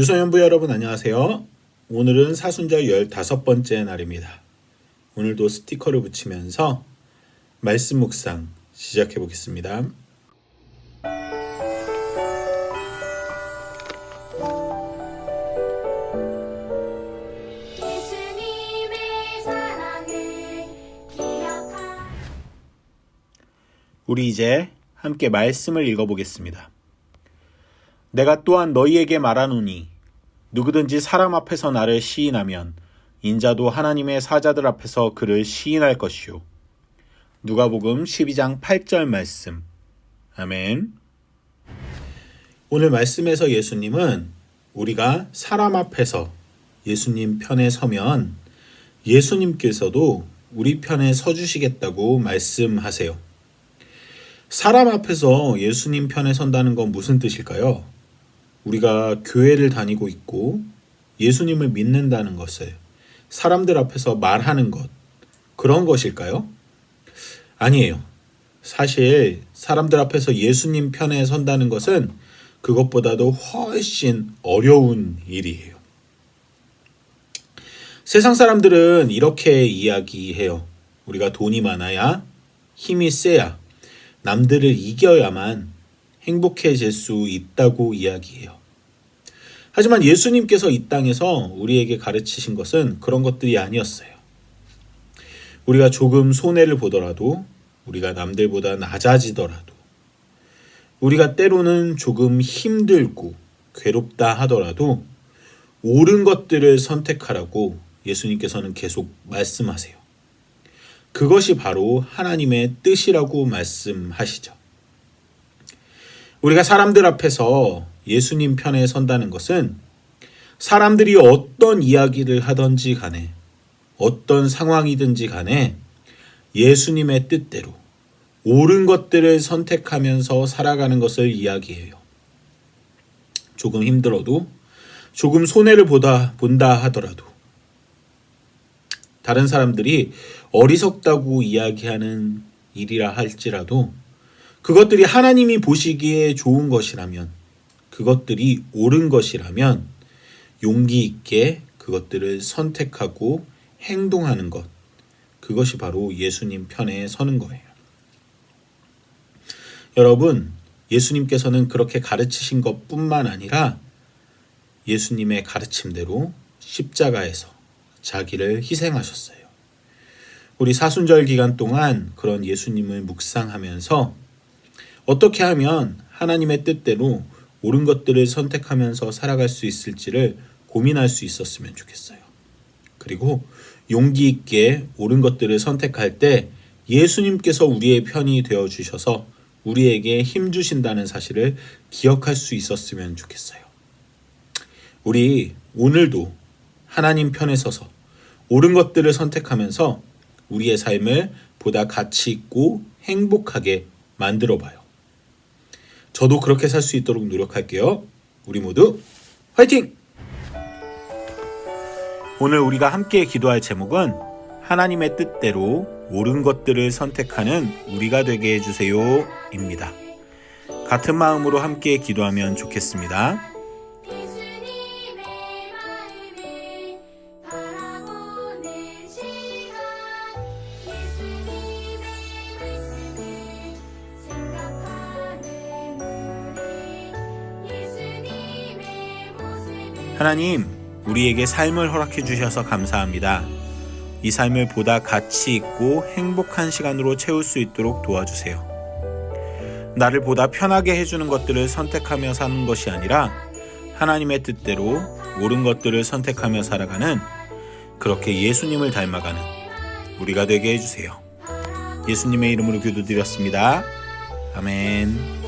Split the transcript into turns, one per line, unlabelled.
유소년부 여러분 안녕하세요. 오늘은 사순절 15번째 날입니다. 오늘도 스티커를 붙이면서 말씀 묵상 시작해 보겠습니다. 우리 이제 함께 말씀을 읽어보겠습니다. 내가 또한 너희에게 말하노니 누구든지 사람 앞에서 나를 시인하면 인자도 하나님의 사자들 앞에서 그를 시인할 것이요. 누가복음 12장 8절 말씀. 아멘. 오늘 말씀에서 예수님은 우리가 사람 앞에서 예수님 편에 서면 예수님께서도 우리 편에 서주시겠다고 말씀하세요. 사람 앞에서 예수님 편에 선다는 건 무슨 뜻일까요? 우리가 교회를 다니고 있고 예수님을 믿는다는 것을 사람들 앞에서 말하는 것, 그런 것일까요? 아니에요. 사실 사람들 앞에서 예수님 편에 선다는 것은 그것보다도 훨씬 어려운 일이에요. 세상 사람들은 이렇게 이야기해요. 우리가 돈이 많아야 힘이 세야 남들을 이겨야만 행복해질 수 있다고 이야기해요. 하지만 예수님께서 이 땅에서 우리에게 가르치신 것은 그런 것들이 아니었어요. 우리가 조금 손해를 보더라도, 우리가 남들보다 낮아지더라도, 우리가 때로는 조금 힘들고 괴롭다 하더라도 옳은 것들을 선택하라고 예수님께서는 계속 말씀하세요. 그것이 바로 하나님의 뜻이라고 말씀하시죠. 우리가 사람들 앞에서 예수님 편에 선다는 것은 사람들이 어떤 이야기를 하든지 간에 어떤 상황이든지 간에 예수님의 뜻대로 옳은 것들을 선택하면서 살아가는 것을 이야기해요. 조금 힘들어도 조금 손해를 보다 본다 하더라도 다른 사람들이 어리석다고 이야기하는 일이라 할지라도 그것들이 하나님이 보시기에 좋은 것이라면 그것들이 옳은 것이라면 용기 있게 그것들을 선택하고 행동하는 것 그것이 바로 예수님 편에 서는 거예요. 여러분, 예수님께서는 그렇게 가르치신 것 뿐만 아니라 예수님의 가르침대로 십자가에서 자기를 희생하셨어요. 우리 사순절 기간 동안 그런 예수님을 묵상하면서 어떻게 하면 하나님의 뜻대로 옳은 것들을 선택하면서 살아갈 수 있을지를 고민할 수 있었으면 좋겠어요. 그리고 용기 있게 옳은 것들을 선택할 때 예수님께서 우리의 편이 되어 주셔서 우리에게 힘 주신다는 사실을 기억할 수 있었으면 좋겠어요. 우리 오늘도 하나님 편에 서서 옳은 것들을 선택하면서 우리의 삶을 보다 가치 있고 행복하게 만들어 봐요. 저도 그렇게 살 수 있도록 노력할게요. 우리 모두 화이팅! 오늘 우리가 함께 기도할 제목은 하나님의 뜻대로 옳은 것들을 선택하는 우리가 되게 해주세요. 입니다. 같은 마음으로 함께 기도하면 좋겠습니다. 하나님, 우리에게 삶을 허락해 주셔서 감사합니다. 이 삶을 보다 가치 있고 행복한 시간으로 채울 수 있도록 도와주세요. 나를 보다 편하게 해주는 것들을 선택하며 사는 것이 아니라 하나님의 뜻대로 옳은 것들을 선택하며 살아가는 그렇게 예수님을 닮아가는 우리가 되게 해주세요. 예수님의 이름으로 기도드렸습니다. 아멘.